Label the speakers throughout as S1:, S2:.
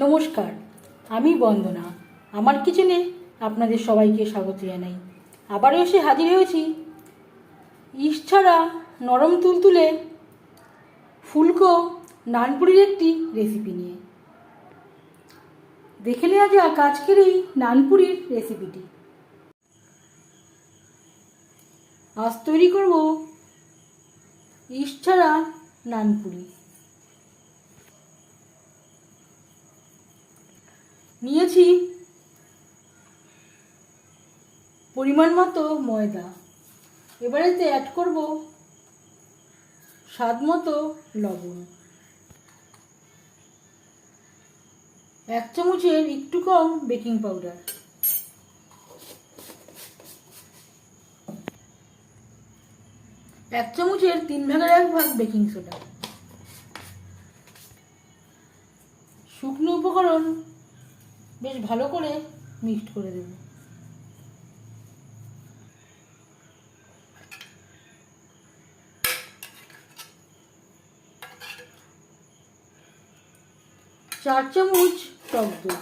S1: নমস্কার, আমি বন্দনা। আমার কিচেনে আপনাদের সবাইকে স্বাগত জানাই। আবারও এসে হাজির হয়েছি। ইস ছাড়া নরম তুলতুলে ফুলকো নানপুরির একটি রেসিপি নিয়ে। দেখে নেওয়া যাক আজকের এই নানপুরির রেসিপিটি আজ তৈরি করব ইস ছাড়া নানপুরি। নিয়েছি। পরিমাণ মতো ময়দা। এবারে এবারেতে অ্যাড করব স্বাদ মতো লবণ। এক চামচের একটু কম বেকিং পাউডার এক চামচের তিন ভাগের এক ভাগ বেকিং সোডা শুকনো উপকরণ বেশ ভালো করে মিক্সড করে দেব। চার চামচ টক দই।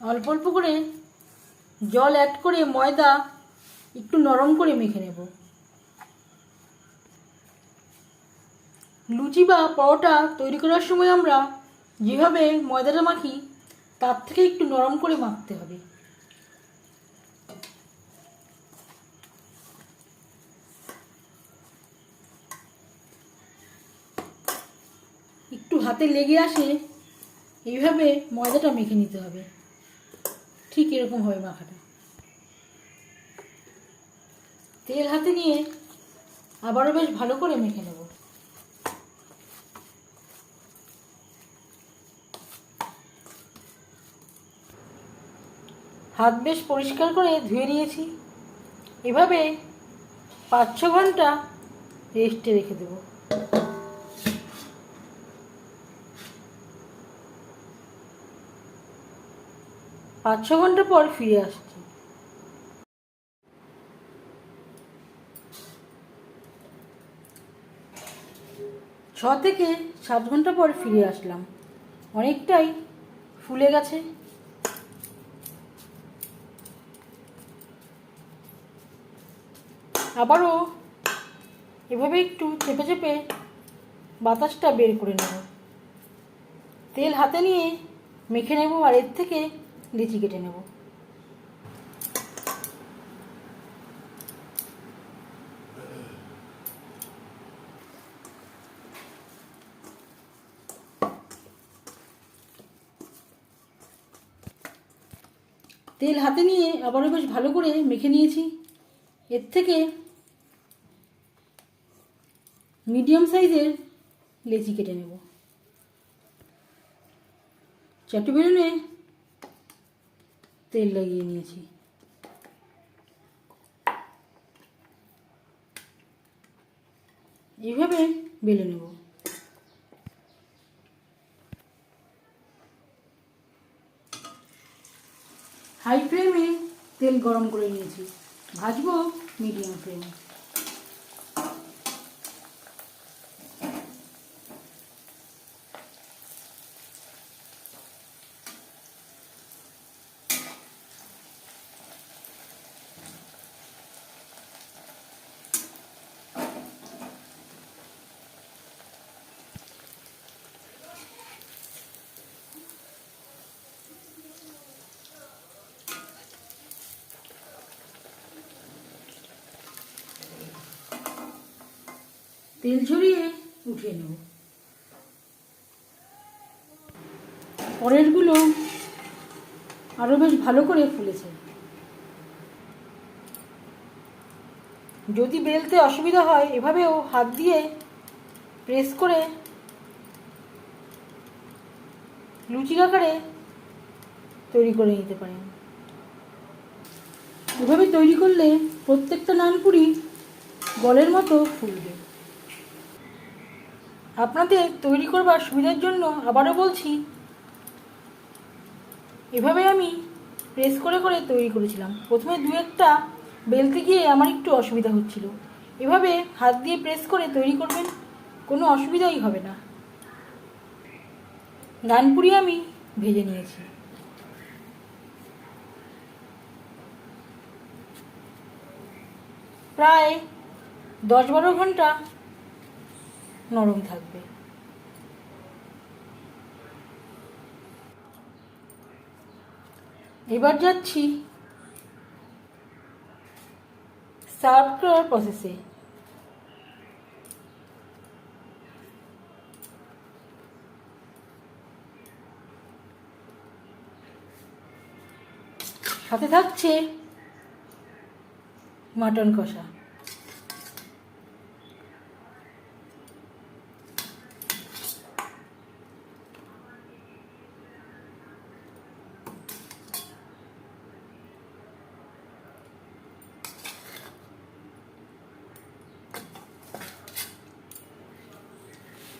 S1: অল্প অল্প করে জল অ্যাড করে ময়দা একটু নরম করে মেখে নেব। লুচি বা পরোটা তৈরি করার সময় আমরা যেভাবে ময়দাটা মাখি, তার থেকে একটু নরম করে মাখতে হবে। একটু হাতে লেগে আসে, এইভাবে ময়দাটা মেখে নিতে হবে। ঠিক এরকম হবে মাখাটা। তেল হাতে নিয়ে আবারও বেশ ভালো করে মেখে নেব। হাত বেশ পরিষ্কার করে ধুয়ে নিয়েছি। এভাবে পাঁচ ছ ঘণ্টা রেস্টে রেখে দেবো। পাঁচ ছ ঘণ্টা পর ফিরে আসছি। ছ থেকে সাত ঘণ্টা পর ফিরে আসলাম। অনেকটাই ফুলে গেছে। আবারও এভাবে একটু চেপে চেপে বাতাসটা বের করে নেব। তেল হাতে নিয়ে মেখে নেব আর এর থেকে লিচি কেটে নেব। তেল হাতে নিয়ে আবারও বেশ ভালো করে মেখে নিয়েছি। এর থেকে মিডিয়াম সাইজের লেচি কেটে নেব। চাটু বেরোনে তেল লাগিয়ে নিয়েছি। এইভাবে বেলে নেব। হাই ফ্লেমে তেল গরম করে নিয়েছি। ভাজবো মিডিয়াম ফ্লেমে। তেল ঝরিয়ে উঠিয়ে নেব। পরেরগুলো আরও বেশ ভালো করে ফুলেছে। যদি বেলতে অসুবিধা হয়, এভাবেও হাত দিয়ে প্রেস করে লুচি আকারে তৈরি করে নিতে পারেন। এভাবে তৈরি করলে প্রত্যেকটা নানপুরি বলের মতো ফুলবে। আপনাদের তৈরি করবার সুবিধার জন্য আবারও বলছি এভাবে আমি প্রেস করে করে তৈরি করেছিলাম। প্রথমে দু একটা বেলতে গিয়ে আমার একটু অসুবিধা হচ্ছিল। এভাবে হাত দিয়ে প্রেস করে তৈরি করবেন, কোনো অসুবিধাই হবে না। নানপুরি আমি ভেজে নিয়েছি। প্রায় দশ বারো ঘণ্টা নরম থাকবে। এবার যাচ্ছি সার্ভ করার প্রসেসে সাথে থাকছে মাটন কষা।